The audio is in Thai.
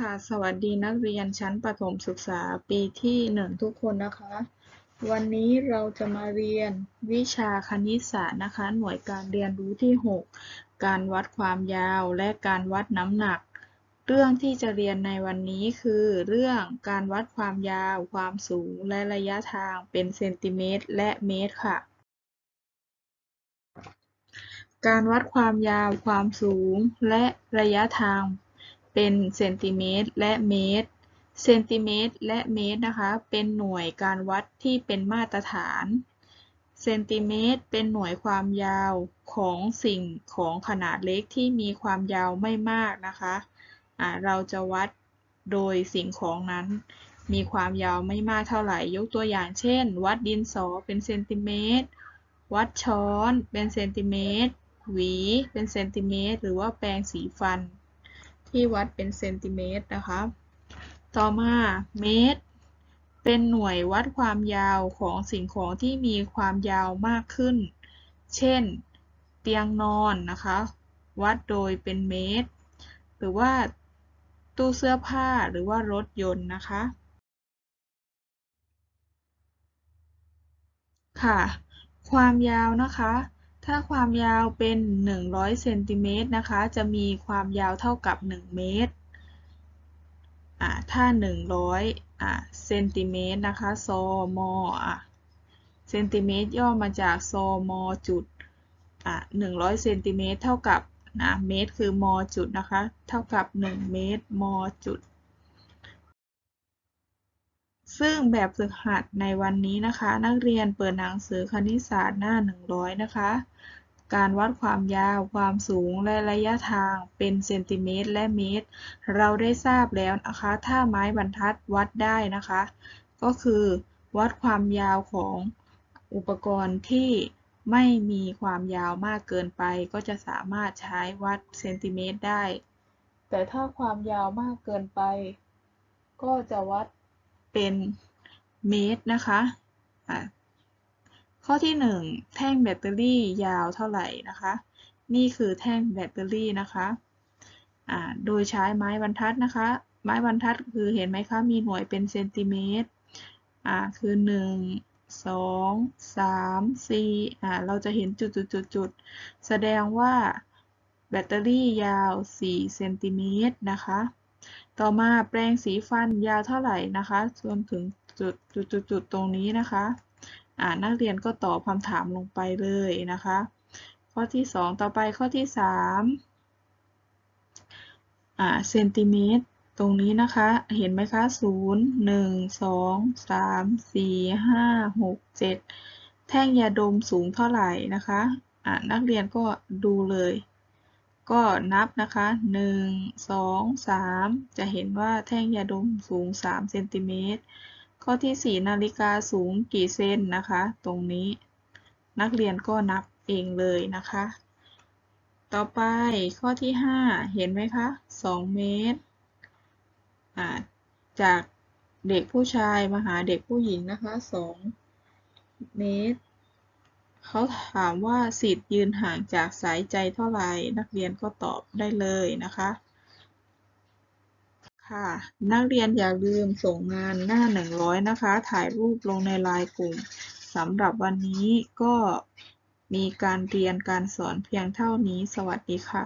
ค่ะ สวัสดีนักเรียนชั้นประถมศึกษาปีที่หนึ่งทุกคนนะคะ วันนี้เราจะมาเรียนวิชาคณิตศาสตร์นะคะ หน่วยการเรียนรู้ที่ 6 การวัดความยาวและการวัดน้ำหนัก เรื่องที่จะเรียนในวันนี้คือ เรื่องการวัดความยาว ความสูง และระยะทางเป็นเซนติเมตร และเมตรค่ะการวัดความยาว ความสูง และระยะทาง เป็นเซนติเมตรและเมตร เซนติเมตรและเมตรนะคะ เป็นหน่วยการวัดที่เป็นมาตรฐาน เซนติเมตรเป็นหน่วยความยาวของสิ่งของขนาดเล็กที่มีความยาวไม่มากนะคะะเราจะวัดโดยสิ่งของนั้น มีความยาวไม่มากเท่าไหร่ ยกตัวอย่างเช่น วัดดินสอเป็นเซนติเมตร วัดช้อนเป็นเซนติเมตร หวีเป็นเซนติเมตร หรือว่าแปรงสีฟัน ที่วัดเป็นเซนติเมตรนะคะ ต่อมาเมตร เป็นหน่วยวัดความยาวของสิ่งของที่มีความยาวมากขึ้น เช่น เตียงนอนนะคะ วัดโดยเป็นเมตร หรือว่าตู้เสื้อผ้าหรือว่ารถยนต์นะคะ ค่ะ ความยาวนะคะ ถ้าความยาวเป็น 100เซนติเมตรนะคะ จะมีความยาวเท่ากับ 1 เมตร อ่า ถ้า 100อ่าเซนติเมตรนะคะซมอ่าเซนติเมตรย่อมาจากซมจุด อ่า100เซนติเมตรเท่ากับนะเมตรคือมจุดนะคะ เท่ากับ 1 เมตรมจุด ซึ่งแบบฝึกหัดในวันนี้นะคะ นักเรียนเปิดหนังสือคณิตศาสตร์หน้า 100 นะคะ การวัดความยาว ความสูง และระยะทางเป็นเซนติเมตร และเมตร เราได้ทราบแล้วนะคะ ถ้าไม้บรรทัดวัดได้นะคะ ก็คือวัดความยาวของอุปกรณ์ที่ไม่มีความยาวมากเกินไป ก็จะสามารถใช้วัดเซนติเมตรได้ แต่ถ้าความยาวมากเกินไป ก็จะวัด เป็นเมตรนะคะะข้อที่ 1 แท่งแบตเตอรี่ยาวเท่าไหร่นะคะ นี่คือแท่งแบตเตอรี่นะคะะโดยใช้ไม้บรรทัดนะคะ ไม้บรรทัดคือเห็นไหมคะมีหน่วยเป็นเซนติเมตรอ่าคือ 1 2 3 4อ่าเราจะเห็นจุดจุดจุดจุดแสดงว่าแบตเตอรี่ยาว 4 เซนติเมตรนะคะ ต่อมาแปรงสีฟันยาวเท่าไหร่นะคะจนถึงจุดจุดจุดจุดตรงนี้นะคะอ่านักเรียนก็ตอบคำถามลงไปเลยนะคะ ข้อที่ 2 ต่อไปข้อที่3อ่าเซนติเมตรตรงนี้นะคะ เห็นไหมคะ 0 1 2 3 4 5 6 7 แท่งยาดมสูงเท่าไหร่นะคะ อ่านักเรียนก็ดูเลย ก็นับนะคะ 1 2 3 จะเห็นว่าแท่งยาดมสูง 3 เซนติเมตร ข้อที่ 4 นาฬิกาสูงกี่เซนนะคะ ตรงนี้ นักเรียนก็นับเองเลยนะคะ ต่อไปข้อที่ 5 เห็นไหมคะ 2 เมตร จากเด็กผู้ชายมาหาเด็กผู้หญิงนะคะ 2 เมตร เขาถามว่าสิทธิ์ยืนห่างจากสายใจเท่าไหร่ นักเรียนก็ตอบได้เลยนะคะ ค่ะ นักเรียนอย่าลืมส่งงานหน้า 100 นะคะ ถ่ายรูปลงในไลน์กลุ่มสำหรับวันนี้ก็มีการเรียนการสอนเพียงเท่านี้ สวัสดีค่ะ